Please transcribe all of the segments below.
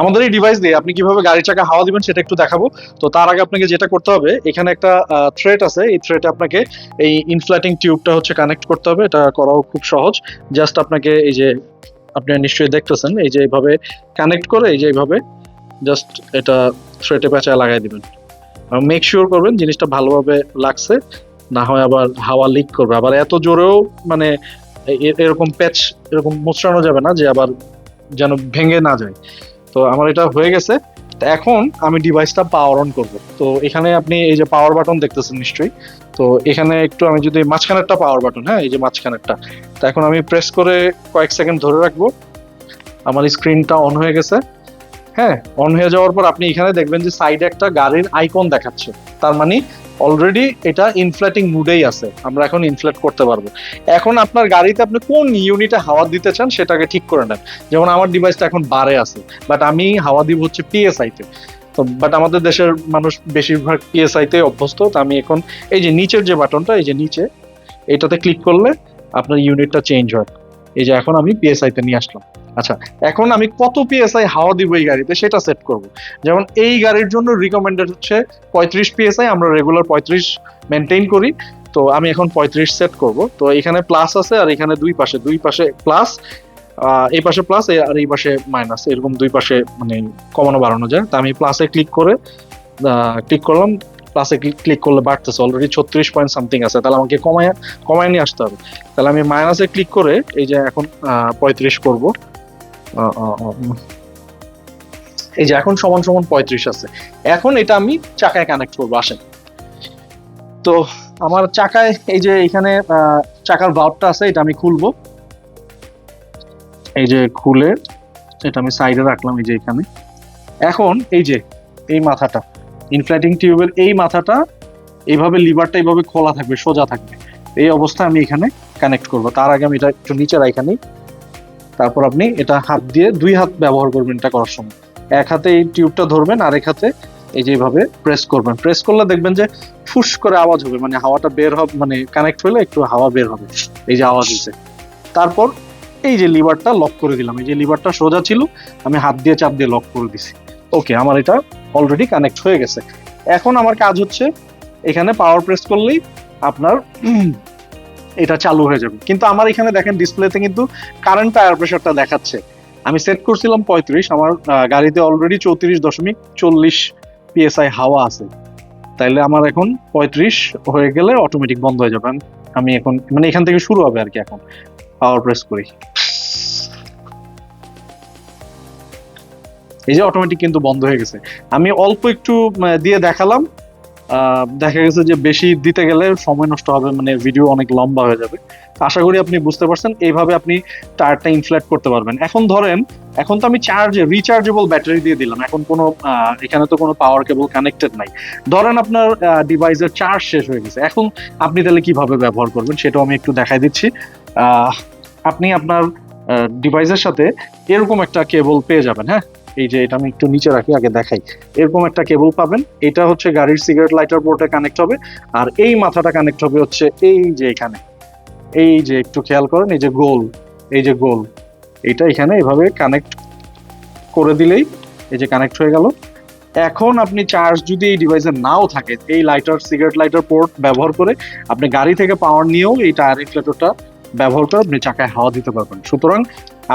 আমাদের এই ডিভাইস দিয়ে আপনি কীভাবে গাড়ির চাকা হাওয়া দিবেন সেটা একটু দেখাবো। তো তার আগে আপনাকে যেটা করতে হবে, এখানে একটা থ্রেড আছে। এই থ্রেডে আপনাকে এই ইনফ্ল্যাটিং টিউবটা হচ্ছে কানেক্ট করতে হবে। এটা করাও খুব সহজ। জাস্ট আপনাকে এই যে আপনি নিশ্চয়ই দেখতেছেন, এই যে এইভাবে কানেক্ট করে এই যে এইভাবে জাস্ট এটা থ্রেটে পেঁচায় লাগাই দিবেন। মেক শিওর করবেন জিনিসটা ভালোভাবে লাগছে, না হয় আবার হাওয়া লিক করবে। আবার এত জোরেও মানে এরকম প্যাচ এরকম মোচড়ানো যাবে না যে আবার যেন ভেঙে না যায়। তো আমার এটা হয়ে গেছে। এখন আমি ডিভাইসটা পাওয়ার অন করব। তো এখানে আপনি এই যে পাওয়ার বাটন দেখতেছেন নিশ্চয়ই। তো এখানে একটু আমি যদি মাঝখানেরটা পাওয়ার বাটন হ্যাঁ এই যে মাঝখানেরটা। তো এখন আমি প্রেস করে কয়েক সেকেন্ড ধরে রাখব। আমার স্ক্রিনটা অন হয়ে গেছে। হ্যাঁ অন হয়ে যাওয়ার পর আপনি এখানে দেখবেন যে সাইডে একটা গাড়ির আইকন দেখাচ্ছে। তার মানে অলরেডি এটা ইনফ্লেটিং মুডেই আছে, আমরা এখন ইনফ্লেট করতে পারব। এখন আপনার গাড়িতে আপনি কোন ইউনিটে হাওয়া দিতে চান সেটাকে ঠিক করে নেন। যেমন আমার ডিভাইসটা এখন বারে আছে বাট আমি হাওয়া দিব হচ্ছে পিএসআই তে। তো বাট আমাদের দেশের মানুষ বেশিরভাগ পিএসআইতে অভ্যস্ত, তো আমি এখন এই যে নিচের যে বাটনটা এই যে নিচে, এটাতে ক্লিক করলে আপনার ইউনিটটা চেঞ্জ হয়। এই যে এখন আমি পিএসআইতে নিয়ে আসলাম। আচ্ছা এখন আমি কত পিএসআই হাওয়া দিব এই গাড়িতে সেটা সেট করব। যেমন এই গাড়ির জন্য রিকমেন্ডেড হচ্ছে পঁয়ত্রিশ পিএসআই আমরা রেগুলার পঁয়ত্রিশ মেনটেন করি। তো আমি এখন পঁয়ত্রিশ সেট করব। তো এখানে প্লাস আছে আর এখানে দুই পাশে দুই পাশে প্লাস এই পাশে প্লাস আর এই পাশে মাইনাস এরকম দুই পাশে মানে কমানো বাড়ানো যায়। তা আমি প্লাসে ক্লিক করে ক্লিক করলাম প্লাসে ক্লিক করলে বাড়তেছে। অলরেডি ছত্রিশ পয়েন্ট সামথিং আছে। তাহলে আমাকে কমায় কমায় নিয়ে আসতে হবে। তাহলে আমি মাইনাসে ক্লিক করে, এই যে এখন পঁয়ত্রিশ করব। এই যে এখন সমান সমান পঁয়ত্রিশ আছে। এখন এটা আমি চাকায় কানেক্ট করব, আসেন। তো আমার চাকায় এই যে এখানে চাকার ভাউটটা আছে, এটা আমি খুলবো। এই যে খুলে এটা আমি সাইডে রাখলাম, এই যে এখানে। এখন এই যে এই মাথাটা ইনফ্লাইটিং টিউবের এই মাথাটা, এইভাবে লিভারটা এইভাবে খোলা থাকবে, সোজা থাকবে। এই অবস্থায় আমি এখানে কানেক্ট করব। তার আগে আমি এটা একটু নিচে রাখা নিই। তারপর আপনি এটা হাত দিয়ে দুই হাত ব্যবহার করবেন এটা করার সময়। এক হাতে এই টিউবটা ধরবেন আর এক হাতে এই যেভাবে প্রেস করবেন। প্রেস করলে দেখবেন যে ফুস করে আওয়াজ হবে মানে হাওয়াটা বের হবে মানে কানেক্ট হলে একটু হাওয়া বের হবে, এই যে আওয়াজ দিচ্ছে তারপর এই যে লিভারটা লক করে দিলাম, এই যে লিভারটা সোজা ছিল, আমি হাত দিয়ে চাপ দিয়ে লক করে দিছি। ওকে আমার এটা অলরেডি কানেক্ট হয়ে গেছে। এখন আমার কাজ হচ্ছে, এখানে পাওয়ার প্রেস করলেই আপনার এটা চালু হয়ে যাবে। কিন্তু আমার এখানে দেখেন ডিসপ্লেতে কিন্তু কারেন্ট টায়ার প্রেশারটা দেখাচ্ছে। আমি সেট করছিলাম পঁয়ত্রিশ, আমার গাড়িতে অলরেডি চৌত্রিশ দশমিক চল্লিশ পিএসআই হাওয়া আছে। তাইলে আমার এখন পঁয়ত্রিশ হয়ে গেলে অটোমেটিক বন্ধ হয়ে যাবে। আমি- এখন মানে এখান থেকে শুরু হবে আর কি এখন। পাওয়ার প্রেস করি। এই যে অটোমেটিক কিন্তু বন্ধ হয়ে গেছে। আমি অল্প একটু দিয়ে দেখালাম। দেখা গেছে যে বেশি দিতে গেলে সময় নষ্ট হবে মানে ভিডিও অনেক লম্বা হয়ে যাবে। আশা করি আপনি বুঝতে পারছেন, এইভাবে আপনি টায়ারটা ইনফ্লেট করতে পারবেন। এখন ধরেন, এখন তো আমি চার্জে রিচার্জেবল ব্যাটারি দিয়ে দিলাম। এখন কোনো এখানে তো কোনো পাওয়ার কেবল কানেক্টেড নাই। ধরেন আপনার ডিভাইসের চার্জ শেষ হয়ে গেছে। এখন আপনি তাহলে কীভাবে ব্যবহার করবেন সেটাও আমি একটু দেখাই দিচ্ছি। আপনি আপনার ডিভাইসের সাথে এরকম একটা কেবল পেয়ে যাবেন হ্যাঁ? এই যে এটা আমি একটু নিচে রাখি, আগে দেখাই। এরকম একটা কেবল পাবেন। এটা হচ্ছে গাড়ির সিগারেট লাইটার পোর্টে কানেক্ট হবে। আর এই মাথাটা কানেক্ট হবে হচ্ছে এই যে এখানে। এই যে একটু খেয়াল করেন, এই যে গোল, এই যে গোল। এটা এখানে এভাবে কানেক্ট করে দিলেই এই যে কানেক্ট হয়ে গেল। এখন আপনি চার্জ যদি এই ডিভাইসে নাও থাকে, এই লাইটার সিগারেট লাইটার পোর্ট ব্যবহার করে আপনি গাড়ি থেকে পাওয়ার নিয়েও এই টায়ার ইনফ্লেটরটা ব্যবহার করে আপনি চাকায় হাওয়া দিতে পারবেন। সুতরাং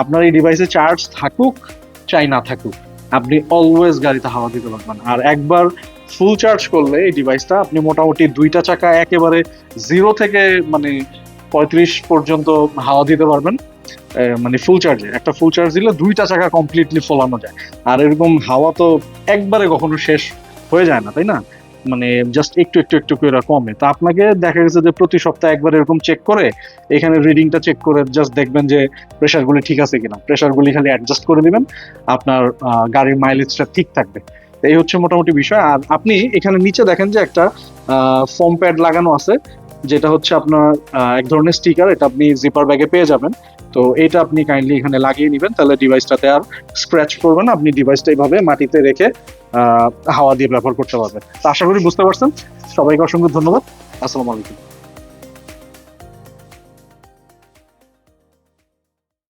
আপনার এই ডিভাইসে চার্জ থাকুক চাই না থাকুক, আপনি অলওয়েজ গাড়িতে হাওয়া দিতে পারবেন। আর একবার ফুল চার্জ করলে এই ডিভাইসটা আপনি মোটামুটি দুইটা চাকা একেবারে জিরো থেকে মানে পঁয়ত্রিশ পর্যন্ত হাওয়া দিতে পারবেন মানে ফুল চার্জে একটা ফুল চার্জ দিলে দুইটা চাকা কমপ্লিটলি ফলানো যায়। আর এরকম হাওয়া তো একবারে কখনো শেষ হয়ে যায় না, তাই না? মানে জাস্ট একটু একটু একটু করে কমে। তো আপনাকে দেখা গেছে যে প্রতি সপ্তাহে একবার এরকম চেক করে, এখানে রিডিংটা চেক করে জাস্ট দেখবেন যে প্রেশারগুলি ঠিক আছে কিনা। প্রেশারগুলি খালি অ্যাডজাস্ট করে দিবেন, আপনার গাড়ির মাইলেজটা ঠিক থাকবে। এই হচ্ছে মোটামুটি বিষয়। আর আপনি এখানে নিচে দেখেন যে একটা ফর্ম প্যাড লাগানো আছে। যেটা হচ্ছে আপনার এক ধরনের স্টিকার এটা আপনি জিপার ব্যাগে পেয়ে যাবেন। তো এটা আপনি কাইন্ডলি এখানে লাগিয়ে নেবেন, তাহলে ডিভাইসটাতে আর স্ক্র্যাচ করবেন আপনি ডিভাইসটা এইভাবে মাটিতে রেখে হাওয়া দিয়ে ব্যবহার করতে পারবেন। তো আশা করি বুঝতে পারছেন। সবাইকে অসংখ্য ধন্যবাদ। আসসালামু আলাইকুম।